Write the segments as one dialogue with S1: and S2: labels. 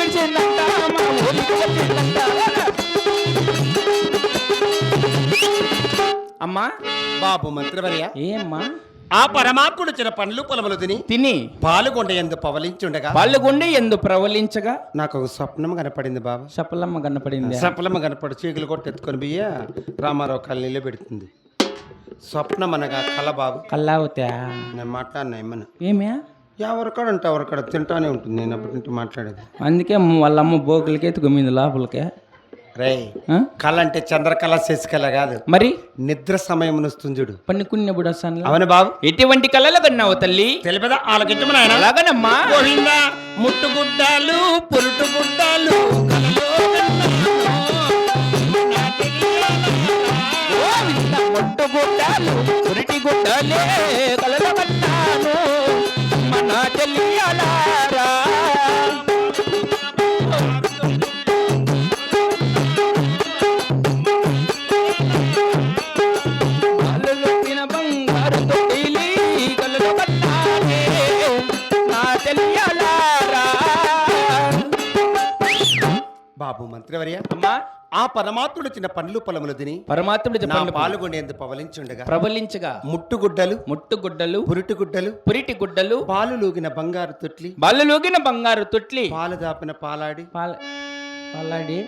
S1: విడిచిందంట మా ఊరికి వచ్చిందంట
S2: అమ్మా
S1: బాబు మంత్రివర్య
S2: ఏమ్మా
S1: ఆ పరమాత్ముడు చిన్న పండ్లు పొలములు తిని
S2: తిని
S1: పాలుగొండ ఎందు పవలించుండగా
S2: పళ్ళుగుండి ఎందు ప్రవలించగా
S1: నాకు ఒక స్వప్నం కనపడింది బాబా.
S2: సఫలమ్మ కనపడింది?
S1: స్వప్నం కనపడి చీకులు కొట్టి ఎత్తుకొని బియ్య రామారావు కాలనీలో పెడుతుంది. స్వప్నం అనగా కల బాబు.
S2: కల్లావుతా
S1: నేను మాట్లాడినా ఏమన్నా?
S2: ఏమే?
S1: ఎవరికాడ ఉంటే ఎవరికాడ తింటానే ఉంటుంది. నేను అప్పటి నుండి మాట్లాడేది.
S2: అందుకే వాళ్ళమ్మ బోకులకి ఎత్తుకుమింది లోపలికి.
S1: రే? కళ అంటే చంద్రకళ శశికళ కాదు.
S2: మరి?
S1: నిద్ర సమయం వస్తుంది చూడు.
S2: పన్నుకున్నప్పుడు వస్తాను
S1: అవును బాబు.
S2: ఎటువంటి కళలు కన్నావు తల్లి?
S1: తెలిపదా? ఆలకించమని ఆయన
S2: అలాగనమ్మా
S1: గోవిందా ముట్టుగుడ్డాలు
S2: పురిటి గుడ్డలే మన అమ్మా.
S1: ఆ పరమాత్ముడు చిన్న పండ్లు పొలములు తిని
S2: పరమాత్ముడి
S1: నా
S2: చెప్పండి
S1: పాల్గొనేందు పవలించుండగా
S2: ప్రబలించగా.
S1: ముట్టుగుడ్డలు
S2: ముట్టుగుడ్డలు
S1: పురిటిగుడ్డలు
S2: పురిటి గుడ్డలు
S1: పాలు లూగిన బంగారు తొట్లి
S2: బల్లలోగిన బంగారు తొట్లి
S1: పాలు దాపిన పాలాడి
S2: పాల పాలాడి.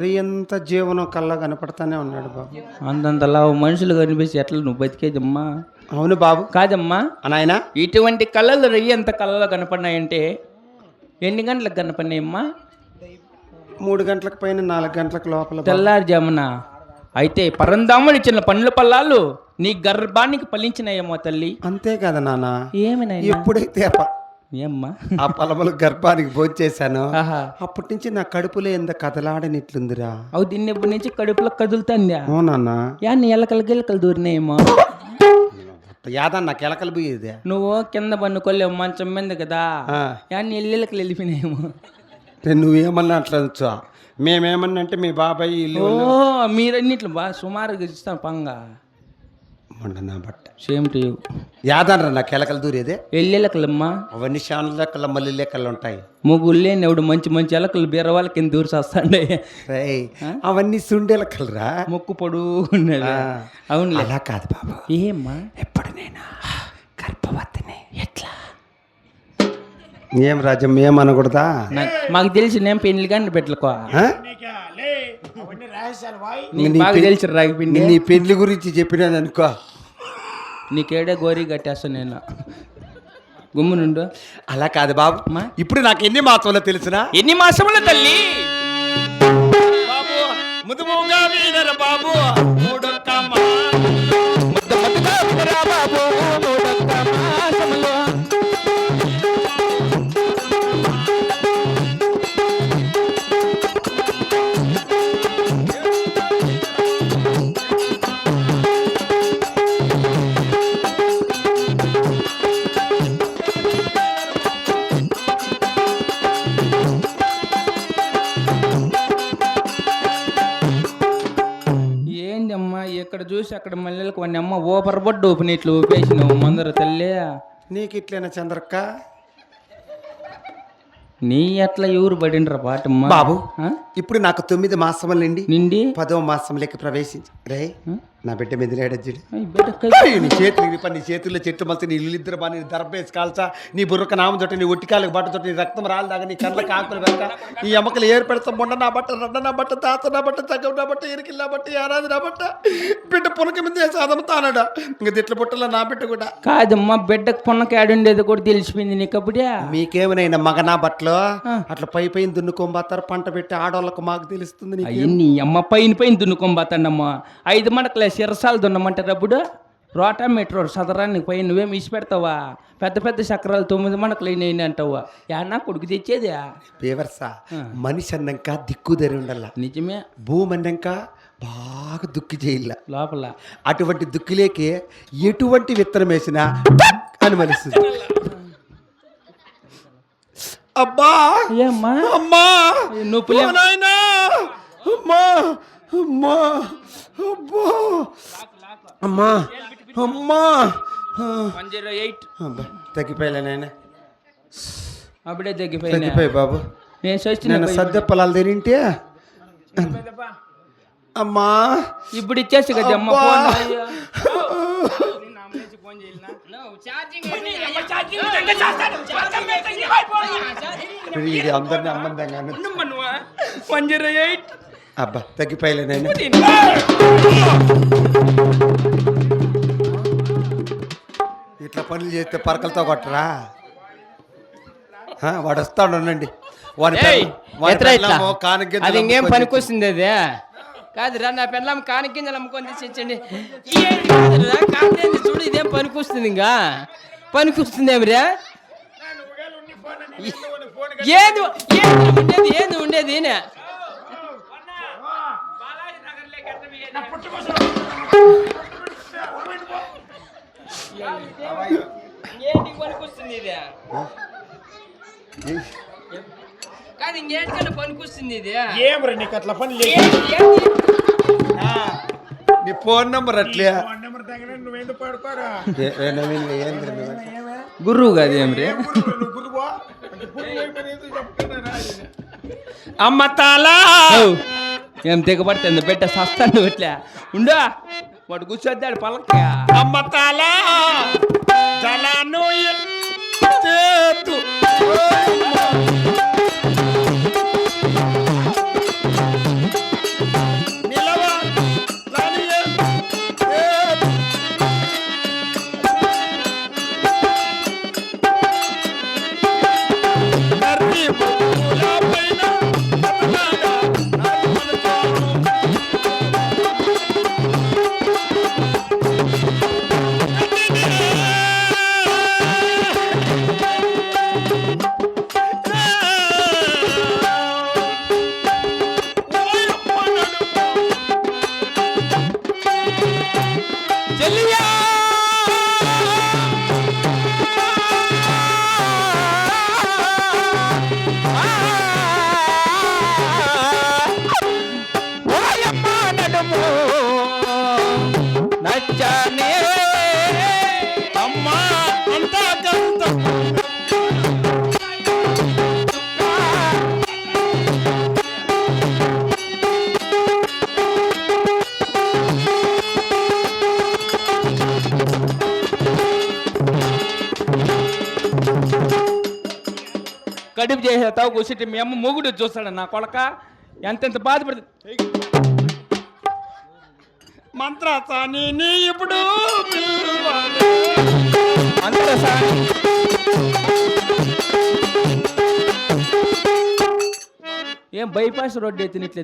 S1: రేయంత జీవనం కల్లా కనపడతానే ఉన్నాడు బాబు.
S2: అంతంతలా మనుషులు కనిపిస్తే ఎట్లా నువ్వు బతికేదమ్మా?
S1: అవును బాబు.
S2: కాదమ్మా.
S1: అనాయనా
S2: ఇటువంటి కళలు రెయ్యి ఎంత కళలో కనపడినాయంటే ఎన్ని గంటలకు కనపడినాయమ్మా?
S1: మూడు గంటలకు పైన నాలుగు గంటలకు లోపల.
S2: తెల్లారుజామున అయితే పరందాములు ఇచ్చిన పండ్ల పల్లాలు నీ గర్భానికి ఫలించినాయేమో తల్లి.
S1: అంతే కదా నాన్న
S2: ఏమైనాయి
S1: ఎప్పుడైతే
S2: ఏమ్మా?
S1: ఆ పొలములు గర్భానికి భోంచేశానో
S2: ఆహా.
S1: అప్పటి నుంచి నా కడుపులో ఎంత కదలాడనిట్లుందిరా.
S2: అవు దీన్ని ఎప్పటి నుంచి కడుపులో కదులుతుందా?
S1: అవునన్నా
S2: యా నీ ఎలకలు గిలకలు దూరినాయేమో?
S1: యాదా నాకు ఎలకలు పోయేదే
S2: నువ్వు కింద పన్నుకోలేవు మంచం మీద కదా. యా నీ ఎల్లెలకలు వెళ్ళిపోయినాయేమో
S1: నువ్వేమన్నా అట్లా వచ్చా? మేమేమన్నా అంటే మీ బాబాయ్ ఇల్లు
S2: ఓ మీరన్నిట్లు బా సుమారుగా ఇస్తాను పంగ.
S1: మొన్న నా బట్ట.
S2: సేమ్ టు
S1: యాదనరా నాకు ఎలకలు దూరేదే?
S2: ఎల్లెలకలమ్మా
S1: అవన్నీ శాన లెక్కల మల్లి లెక్కలు ఉంటాయి.
S2: మొగుళ్ళే నెవుడు మంచి మంచి ఎలకలు బీర వాళ్ళకి కింద దూరి వస్తాండే
S1: రేయ్, అవన్నీ సుండెలకలరా
S2: మొక్కు పొడు అవునులే.
S1: అలా కాదు బాబు.
S2: ఏమ్మా?
S1: ఎప్పుడు నేను? గర్భవతిని ఎట్లా? ఏం రాజ్యం ఏమనకూడదా
S2: నాకు మాకు తెలిసి నేను పెళ్ళి కానీ పెట్టుకో తెలిసి రాగిపిండి
S1: నీ పెళ్ళి గురించి చెప్పినాను అనుకో.
S2: నీకేడే గోరీ కట్టేస్తా నేను. గుమ్మునుండు
S1: అలా కాదు బాబు. ఇప్పుడు నాకు ఎన్ని మాత్రంలో తెలుసునా?
S2: ఎన్ని మాసముల తల్లి?
S1: బాబు ముదుముగా బాబు.
S2: అక్కడ మల్లెలకు వాడిని అమ్మ ఓపర్ బొడ్డు ఊపిన ఇట్లు ఊపేసినావు మందర తల్లి.
S1: నీకు ఇట్లేనా చంద్రక్క?
S2: నీ ఎట్లా ఎవరు పడిండ్రా పాటమ్మా
S1: బాబు
S2: ఆ?
S1: ఇప్పుడు నాకు తొమ్మిది మాసముల నుండి
S2: నిండి?
S1: పదో మాసంలోకి ప్రవేశించి రే నా బిడ్డ మీద నీ చేతులు ఇరిప నీ చేతుల్లో చెట్టు మలిసి నీ ఇల్లు ఇద్దరు బాగా నీ దర్భేసి కాల్చా నీ బుర్రక నామ తోటి నీ ఒట్టికాలకు బట్ట తోటి నీ రక్తం రాలిదాకా నీ కళ్ళకి ఆకులు వెనక నీ ఎమ్మకలు ఏరు పెడతాం మొండ నా బట్ట రడ్డ నా బట్ట తాత నా బట్ట చక్కం నా బట్ట ఎరికిల్ నా బట్ట ఏరాది నా బట్ట. బిడ్డ పునక మీద వేసి అదమతానడా ఇంక తిట్ల పుట్టలో నా బిడ్డ కూడా.
S2: కాదమ్మా బిడ్డకు పొన్నకి ఆడుండేది కూడా తెలిసిపోయింది నీకు అప్పుడే.
S1: మీకేమైనా మగనా బట్టలు? అట్లా పై పైన దున్నుకోబోతారు పంట పెట్టి ఆడవాళ్ళకు మాకు తెలుస్తుంది
S2: అయ్యి అమ్మ పైన పైన దున్నుకోబోతాండమ్మా ఐదు మడకలే సిరసాలు దున్నమంటారు అప్పుడు రోటామీటర్ సదరానికి పైన నువ్వేం ఇసి పెడతావా? పెద్ద పెద్ద చక్రాలు తొమ్మిది మడకలు అయినాయి అంటావా? యానా కొడుకు తెచ్చేది?
S1: పేవర్సా మనిషి అన్నాక దిక్కు ధరి ఉండాల.
S2: నిజమే.
S1: భూమి అన్నాక బాగా దుక్కి చేయాల
S2: లోపల.
S1: అటువంటి దుక్కిలేకే ఎటువంటి విత్తనం వేసినా అని మలుస్తుంది అబ్బా అమ్మా!
S2: నువ్వు పులి-
S1: ఓ నాయనా! అమ్మా! అమ్మా అబ్బా. అమ్మా అమ్మా.
S2: One zero eight.
S1: అబ్బా, తగ్గిపోయలే నాయన.
S2: అప్పుడే తగ్గిపోయినా?
S1: తగ్గిపోయి బాబు.
S2: నేను
S1: నేను సద్ద పొలాలు తిరింటే? అమ్మా.
S2: ఇప్పుడు ఇచ్చేసి కదా అమ్మ.
S1: ఇది అందరిని అమ్మందంగా
S2: వన్ జీరో ఎయిట్.
S1: అబ్బా తగ్గిపోయలే నాయన. ఇట్లా పనులు చేస్తే పరకలతో కొట్టరా? వాడు వస్తాడు ఉండండి. కానుకగింజలు
S3: అది ఇంకేం
S1: అమ్ముకొని
S3: పనికి వస్తుంది అది? కాదురా నా పెళ్ళం కానికింజలు అమ్ముకొని కానికేంది చూడు ఇదేం పనికి వస్తుంది ఇంకా పనికి వస్తుంది ఏమిరా ఏది ఏది ఉండేది ఏది ఉండేది నే? ఏంటి పనికి వస్తుంది ఇది? కాదు ఇంకేంటికన్నా ఇది?
S4: ఏమరా నీకు అట్లా పని లేదు?
S1: నీ ఫోన్ నంబర్ అట్లే.
S4: ఫోన్ నెంబర్ తగిన నువ్వెందుకు పడుకోరా?
S1: ఏ- ఏ?
S2: గురువు కాదు? అమ్మ తాలా ఏం దిగబడుతుంది బిడ్డ? సస్తాను ఇట్లా. ఉండు. వాడు కూర్చోద్దాడు పలక
S1: అమ్మ జలాను
S2: కడుపు చేసేస్తావు కూర్చుంటే మీ అమ్మ మొగుడు చూస్తాడు నా కొడక. ఎంతెంత బాధపడుతుంది?
S1: మంత్రాసాని నీ ఇప్పుడు
S2: సార్ ఏం బైపాస్ రోడ్డు ఎత్తిన ఇట్లా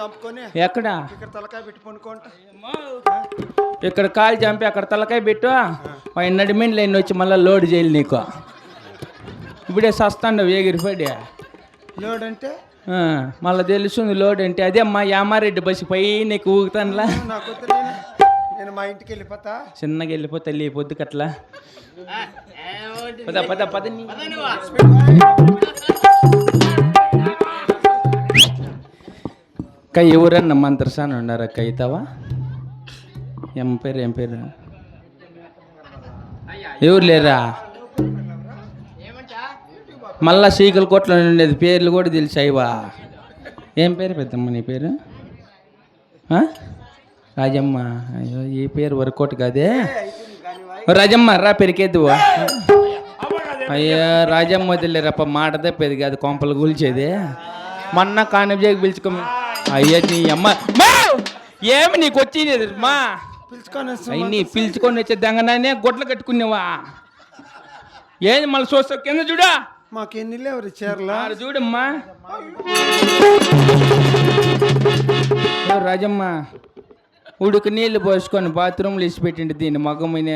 S1: చంపుకొని
S2: ఎక్కడ?
S1: ఇక్కడ
S2: కాలు చంపి అక్కడ తలకాయ పెట్టు. పైన నడిమిండి లైన్ వచ్చి మళ్ళీ లోడ్ చేయాలి నీకు. ఇప్పుడే సస్తాండవు ఎగిరిపడి
S1: లోడ్ అంటే
S2: మళ్ళీ తెలుస్తుంది లోడ్ అంటే అదే అమ్మా యామారెడ్డి బస్సు పై నీకు ఊగుతానులా
S1: నేను. మా ఇంటికి వెళ్ళిపోతా.
S2: చిన్నగా వెళ్ళిపోతే వెళ్ళి పొద్దుకట్లా పద పద పద నీ. అక్క ఎవరన్నా మంత్రసాని ఉన్నారు అక్క అవుతావా ఏం పేరు ఏం పేరు? ఎవరు లేరా? మళ్ళా సీకల కోట్లో ఉండేది పేర్లు కూడా తెలిసాయివా ఏం పేరు పెద్దమ్మ నీ పేరు? రాజమ్మ. అయ్యో ఈ పేరు? వర్కౌట్ కాదే? రాజమ్మ రా పెరికేద్దు అయ్యో రాజమ్మ వదిలేరప్ప మాట తప్పేది కాదు కొంపలు కూల్చేది మొన్న కానిజాకి పిలుచుకోమ అయ్యో నీ అమ్మ. ఏమి నీకు వచ్చింది మా!
S1: పిలుచుకొని
S2: నీ పిలుచుకొని వచ్చే దంగనానే గొడ్లు కట్టుకునేవా? ఏంది మళ్ళీ చూస్తావు? కింద చూడా.
S1: మాకు ఎన్ని లేవరు చీరలా?
S2: ఆడ చూడమ్మా. ఓ రాజమ్మ ఉడుకు నీళ్ళు పోసుకొని బాత్రూమ్లో ఇసి పెట్టిండి దీన్ని మగమైన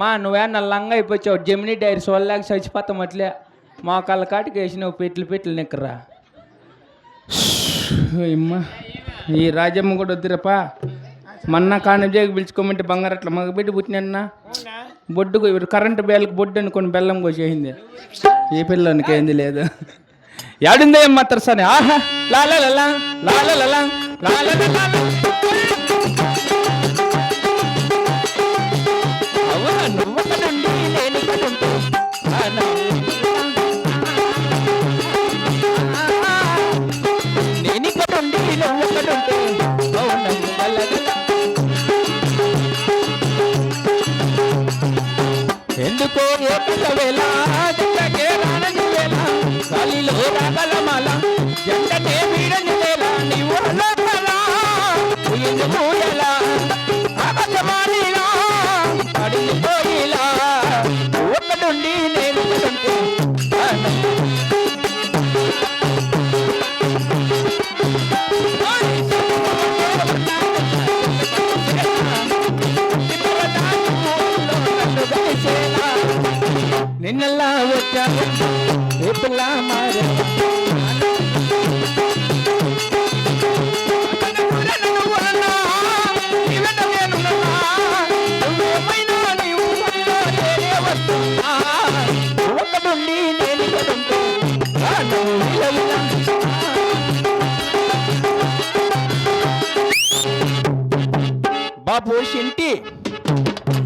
S2: మా నువ్వేనా లంగా అయిపోయావు జమినీ డైరీ సోల్లాగా చచ్చిపోతాం అట్లే. మా కళ్ళ కాటికి వేసినావు పెట్లు పెట్లు నిక్కరా అమ్మా ఈ రాజమ్మ కూడా వద్దురపా మొన్న కానిజాకి పిలుచుకోమంటే బంగారు అట్లా మగబిడ్డ పుట్టినన్నా. బొడ్డుకు ఇవి కరెంటు బేళ్ళకి బొడ్డు అనుకొని బెల్లం కోసేసింది. ఏ పిల్లనికి ఏంది లేదు ఏం మాత్రం సరే ఆహా లాలా లలా లాలా లలా లాలా లలా Hola,